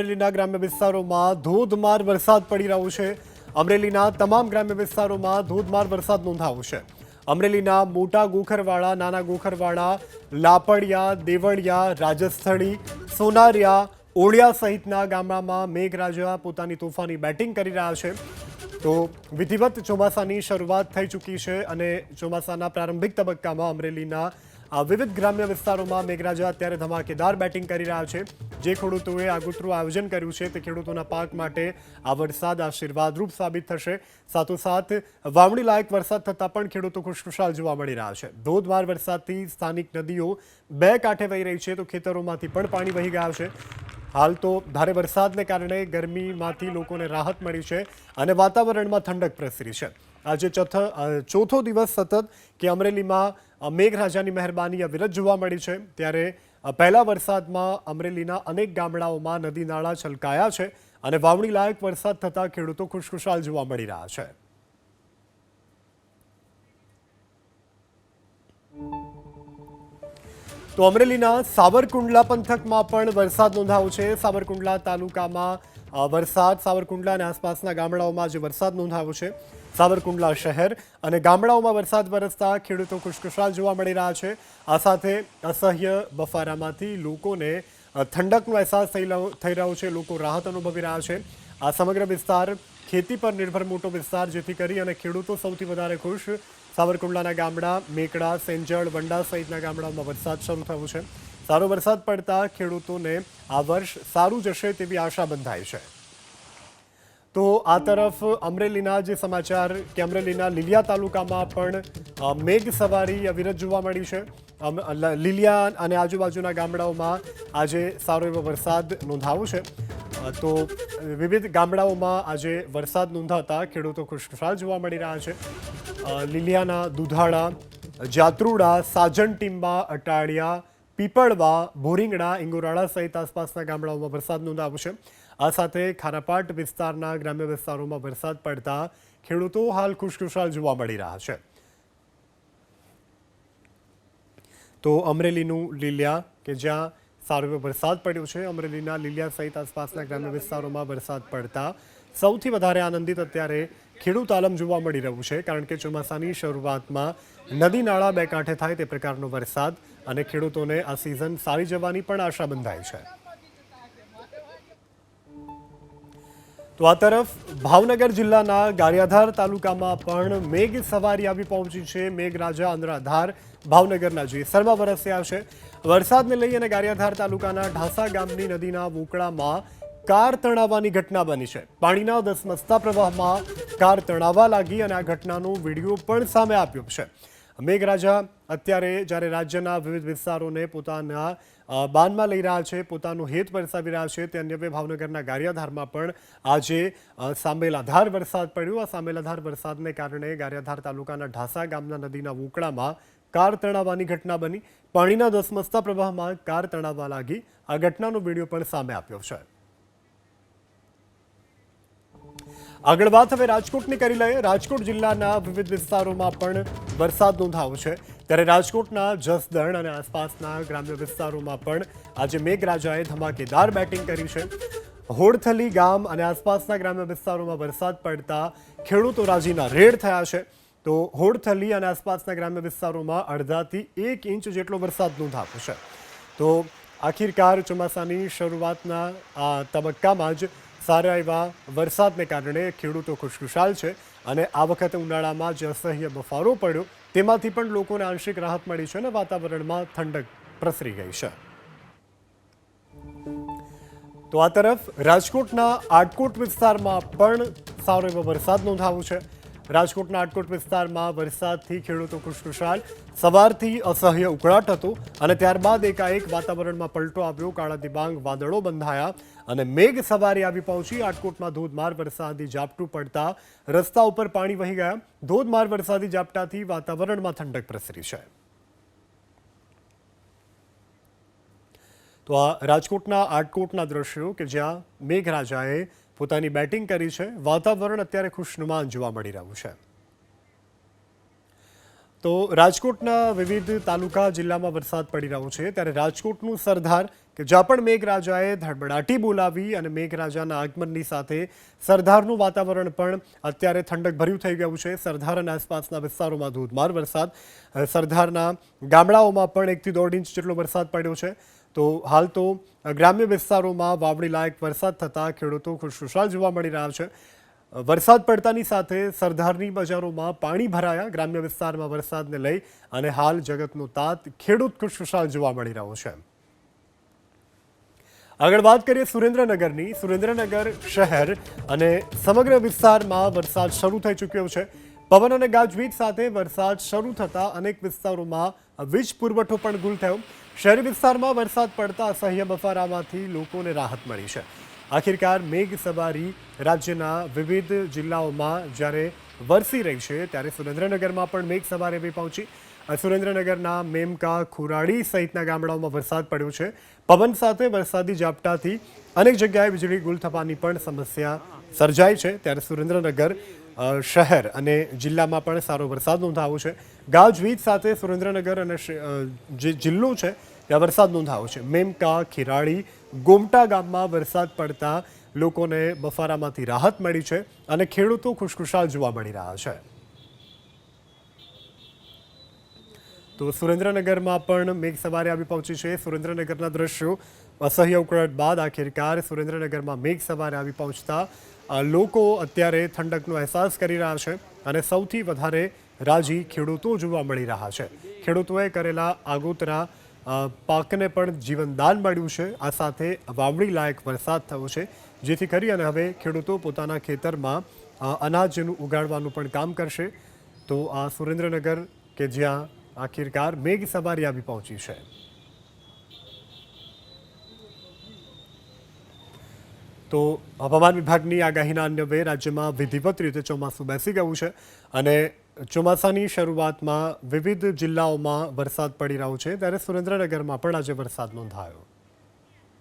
અમરેલીના ગ્રામ્ય વિસ્તારોમાં ધોધમાર વરસાદ પડી રહ્યો છે. અમરેલીના તમામ ગ્રામ્ય વિસ્તારોમાં ધોધમાર વરસાદ નોંધાયો છે. અમરેલીના મોટા ગોખરવાડા, નાના ગોખરવાડા, લાપડિયા, દેવળિયા, રાજસ્થળી, સોનારિયા, ઓળિયા સહિતના ગામડામાં મેઘરાજા પોતાની તોફાની બેટિંગ કરી રહ્યા છે. તો વિધિવત ચોમાસાની શરૂઆત થઈ ચૂકી છે અને ચોમાસાના પ્રારંભિક તબક્કામાં અમરેલીના આ વિવિધ ગ્રામ્ય વિસ્તારોમાં મેઘરાજા અત્યારે ધમાકેદાર બેટિંગ કરી રહ્યા છે. જે ખેડૂતોએ આગોતરું આયોજન કર્યું છે તે ખેડૂતોના પાક માટે આ વરસાદ આશીર્વાદરૂપ સાબિત થશે. સાથોસાથ, વાવણી લાયક વરસાદ થતાં પણ ખેડૂતો ખુશખુશાલ જોવા મળી રહ્યા છે. ધોધમાર વરસાદથી સ્થાનિક નદીઓ બે કાંઠે વહી રહી છે તો ખેતરોમાંથી પણ પાણી વહી ગયા છે. હાલ તો ભારે વરસાદને કારણે ગરમીમાંથી લોકોને રાહત મળી છે અને વાતાવરણમાં ઠંડક પ્રસરી છે. આજે ચોથા ચોથો દિવસ સતત કે અમરેલીમાં મેઘરાજાની મહેરબાની અવિરત જોવા મળી છે. ત્યારે પહેલા વરસાદમાં અમરેલીના અનેક ગામડાઓમાં નદી નાળા છલકાયા છે અને વાવણી લાયક વરસાદ થતાં ખેડૂતો ખુશખુશાલ જોવા મળી રહ્યા છે. તો અમરેલીના સાવરકુંડલા પંથકમાં પણ વરસાદ નોંધાયો છે. સાવરકુંડલા તાલુકામાં વરસાદ સાવરકુંડલા અને આસપાસના ગામડાઓમાં જે વરસાદ નોંધાયો છે. સાવરકુંડલા શહેર અને ગામડાઓમાં વરસાદ વરસતા ખેડૂતો ખુશખુશાલ જોવા મળી રહ્યા છે. આ સાથે અસહ્ય બફારામાંથી લોકોને ઠંડકનો અહેસાસ થઈ રહ્યો છે. લોકો રાહત અનુભવી રહ્યા છે. આ સમગ્ર વિસ્તાર ખેતી પર નિર્ભર મોટો વિસ્તાર જેથી કરી અને ખેડૂતો સૌથી વધારે ખુશ. સાવરકુંડલાના ગામડા મેકડા, સેંજળ, વંડા સહિતના ગામડાઓમાં વરસાદ શરૂ થયો છે. સારો વરસાદ પડતા ખેડૂતોને આ વર્ષ સારું જશે તેવી આશા બંધાઈ છે. તો આ તરફ અમરેલીના જે સમાચાર કે અમરેલીના લીલિયા તાલુકામાં પણ મેઘ સવારી અવિરત જોવા મળી છે. લીલિયા અને આજુબાજુના ગામડાઓમાં આજે સારો એવો વરસાદ નોંધાવો છે. તો વિવિધ ગામડાઓમાં આજે વરસાદ નોંધાતા ખેડૂતો ખુશખુશાલ જોવા મળી રહ્યા છે. લીલિયાના દુધાળા, જાત્રુડા સાજણ ટીંબા અટાળિયા પીપળવા, ભોરિંગડા, ઇંગોરાળા સહિત આસપાસના ગામડાઓમાં વરસાદ નોંધાયો છે આ સાથે ખારાપાટ વિસ્તારના ગ્રામ્ય વિસ્તારોમાં વરસાદ પડતા ખેડૂતો હાલ ખુશખુશાલ જોવા મળી રહ્યા છે. તો અમરેલીનું લીલિયા, કે જ્યાં સારો એવો વરસાદ પડ્યો છે, અમરેલીના લીલિયા સહિત આસપાસના ગ્રામ્ય વિસ્તારોમાં વરસાદ પડતા સૌથી વધારે આનંદિત અત્યારે ખેડૂત આલમ જોવા મળી રહ્યું છે, કારણ કે ચોમાસાની શરૂઆતમાં નદી નાળા બે કાંઠે થાય તે પ્રકારનો વરસાદ અને ખેડૂતોને આ સિઝન સારી જવાની પણ આશા બંધાઈ છે. તો આ તરફ ભાવનગર જિલ્લાના ગારિયાધાર તાલુકામાં પણ મેઘ સવારી આવી પહોંચી છે. મેઘરાજા અનરાધાર ભાવનગરના જેસરમાં વરસ્યા છે. વરસાદને લઈ અને ગારિયાધાર તાલુકાના ઢાસા ગામની નદીના વોકળામાં કાર તણાવવાની ઘટના બની છે. પાણીના ધસમસતા પ્રવાહમાં કાર તણાવવા લાગી અને આ ઘટનાનો વીડિયો પણ સામે આપ્યો છે. મેઘરાજા અત્યારે જ્યારે રાજ્યના વિવિધ વિસ્તારોને પોતાના બાનમાં લઈ રહ્યા છે, પોતાનું હેત વરસાવી રહ્યા છે, તે અન્યવે ભાવનગરના ગારિયાધારમાં પણ આજે સાંબેલાધાર વરસાદ પડ્યો. આ સાંબેલાધાર વરસાદને કારણે ગારિયાધાર તાલુકાના ઢાસા ગામના નદીના વોકળામાં કાર તણાવવાની ઘટના બની. પાણીના ધસમસતા પ્રવાહમાં કાર તણાવવા લાગી. આ ઘટનાનો વીડિયો પણ સામે આવ્યો છે. આગળ વાત હવે રાજકોટની કરી લઈએ. રાજકોટ જિલ્લાના વિવિધ વિસ્તારોમાં પણ વરસાદ નોંધાયો છે. ત્યારે રાજકોટના જસદણ અને આસપાસના ગ્રામ્ય વિસ્તારોમાં પણ આજે મેઘરાજાએ ધમાકેદાર બેટિંગ કરી છે. હોડથલી ગામ અને આસપાસના ગ્રામ્ય વિસ્તારોમાં વરસાદ પડતા ખેડૂતો રાજીના રેડ થયા છે. તો હોડથલી અને આસપાસના ગ્રામ્ય વિસ્તારોમાં અડધાથી એક ઇંચ જેટલો વરસાદ નોંધાયો છે. તો આખિરકાર ચોમાસાની શરૂઆતના, આ તબક્કામાં જ સારા એવા વરસાદને કારણે ખેડૂતો ખુશખુશાલ છે અને આ વખતે ઉનાળામાં જે અસહ્ય બફારો પડ્યો, તેમાંથી પણ લોકોને આંશિક રાહત મળી છે અને વાતાવરણમાં ઠંડક પ્રસરી ગઈ છે. તો આ તરફ રાજકોટના આટકોટ વિસ્તારમાં પણ સારો એવો વરસાદ નોંધાવો છે. રાજકોટના આટકોટ વિસ્તારમાં વરસાદથી ખેડૂતો ખુશખુશાલ. સવારથી અસહ્ય ઉકળાટ હતો અને ત્યારબાદ એકાએક વાતાવરણમાં પલટો આવ્યો. કાળા દિબાંગ વાદળો બંધાયા અને મેઘ સવારે આવી પહોંચી. આટકોટમાં ધોધમાર વરસાદી ઝાપટું પડતા રસ્તા ઉપર પાણી વહી ગયા. ધોધમાર વરસાદી ઝાપટાથી વાતાવરણમાં ઠંડક પ્રસરી છે. તો આ રાજકોટના આટકોટના દ્રશ્યો કે જ્યાં મેઘરાજાએ પોતાની બેટિંગ કરી છે. વાતાવરણ અત્યારે ખુશનુમાન જોવા મળી રહ્યું છે. તો રાજકોટના વિવિધ તાલુકા જિલ્લામાં વરસાદ પડી રહ્યો છે. ત્યારે રાજકોટનું સરદાર કે જ્યાં પણ મેઘરાજાએ ધડબડાટી બોલાવી અને મેઘરાજાના આગમનની સાથે સરદારનું વાતાવરણ પણ અત્યારે ઠંડક ભર્યું થઈ ગયું છે. સરદાર અને આસપાસના વિસ્તારોમાં ધોધમાર વરસાદ. સરદારના ગામડાઓમાં પણ એકથી દોઢ ઇંચ જેટલો વરસાદ પડ્યો છે. તો હાલ તો ગ્રામ્ય વિસ્તારોમાં વાવણી લાયક વરસાદ થતાં ખેડૂતો ખુશખુશાલ જોવા મળી રહ્યા છે. વરસાદ પડતાની સાથે સરદારની બજારોમાં પાણી ભરાયા. ગ્રામ્ય વિસ્તારમાં વરસાદને લઈ અને હાલ જગતનો તાત ખેડૂત ખુશખુશાલ જોવા મળી રહ્યો છે. આગળ વાત કરીએ સુરેન્દ્રનગરની. સુરેન્દ્રનગર શહેર અને સમગ્ર વિસ્તારમાં વરસાદ શરૂ થઈ ચૂક્યો છે. પવન અને ગાજવીજ સાથે વરસાદ શરૂ થતાં અનેક વિસ્તારોમાં વીજ પુરવઠો પણ ગુલ થયો. શહેરી વિસ્તારમાં વરસાદ પડતા અસહ્ય બફારામાંથી લોકોને રાહત મળી છે. આખિરકાર મેઘ સવારી રાજ્યના વિવિધ જિલ્લાઓમાં જ્યારે વરસી રહી છે, ત્યારે સુરેન્દ્રનગરમાં પણ મેઘ સવારી એવી પહોંચી સુરેન્દ્રનગરના મેમકા ખુરાડી સહિતના ગામડાઓમાં વરસાદ પડ્યો છે. પવન સાથે વરસાદી ઝાપટાથી અનેક જગ્યાએ વીજળી ગુલ થવાની પણ સમસ્યા સર્જાઈ છે. ત્યારે સુરેન્દ્રનગર શહેર અને જિલ્લામાં પણ સારો વરસાદ નોંધાયો છે. ગાજવીજ સાથે સુરેન્દ્રનગર અને જે જિલ્લો છે ત્યાં વરસાદ નોંધાયો છે. મેમકા ખીરાળી ગોમટા ગામમાં વરસાદ પડતા લોકોને બફારામાંથી રાહત મળી છે અને ખેડૂતો ખુશખુશાલ જોવા મળી રહ્યા છે. તો સુરેન્દ્રનગરમાં પણ મેઘ સવારે આવી પહોંચી છે. સુરેન્દ્રનગરના દ્રશ્યો અસહ્ય ઉકળાટ બાદ આખિરકાર સુરેન્દ્રનગરમાં મેઘ સવારે આવી પહોંચતા લોકો અત્યારે ઠંડકનો અહેસાસ કરી રહ્યા છે અને સૌથી વધારે રાજી ખેડૂતો જોવા મળી રહ્યા છે. ખેડૂતોએ કરેલા આગોતરા પાકને પણ જીવનદાન મળ્યું છે. આ સાથે વાવણી લાયક વરસાદ થયો છે. જેથી કરી અને હવે ખેડૂતો પોતાના ખેતરમાં અનાજનું ઉગાડવાનું પણ કામ કરશે. તો આ સુરેન્દ્રનગર કે જ્યાં આખિરકાર મેઘ સવારી આવી પહોંચી છે. તો હવામાન વિભાગની આગાહીના અન્વયે રાજ્યમાં વિધિવત રીતે ચોમાસું બેસી ગયું છે. અને ચોમાસાની શરૂઆતમાં વિવિધ જિલ્લાઓમાં વરસાદ પડી રહ્યો છે. ત્યારે સુરેન્દ્રનગરમાં પણ આજે વરસાદ નોંધાયો.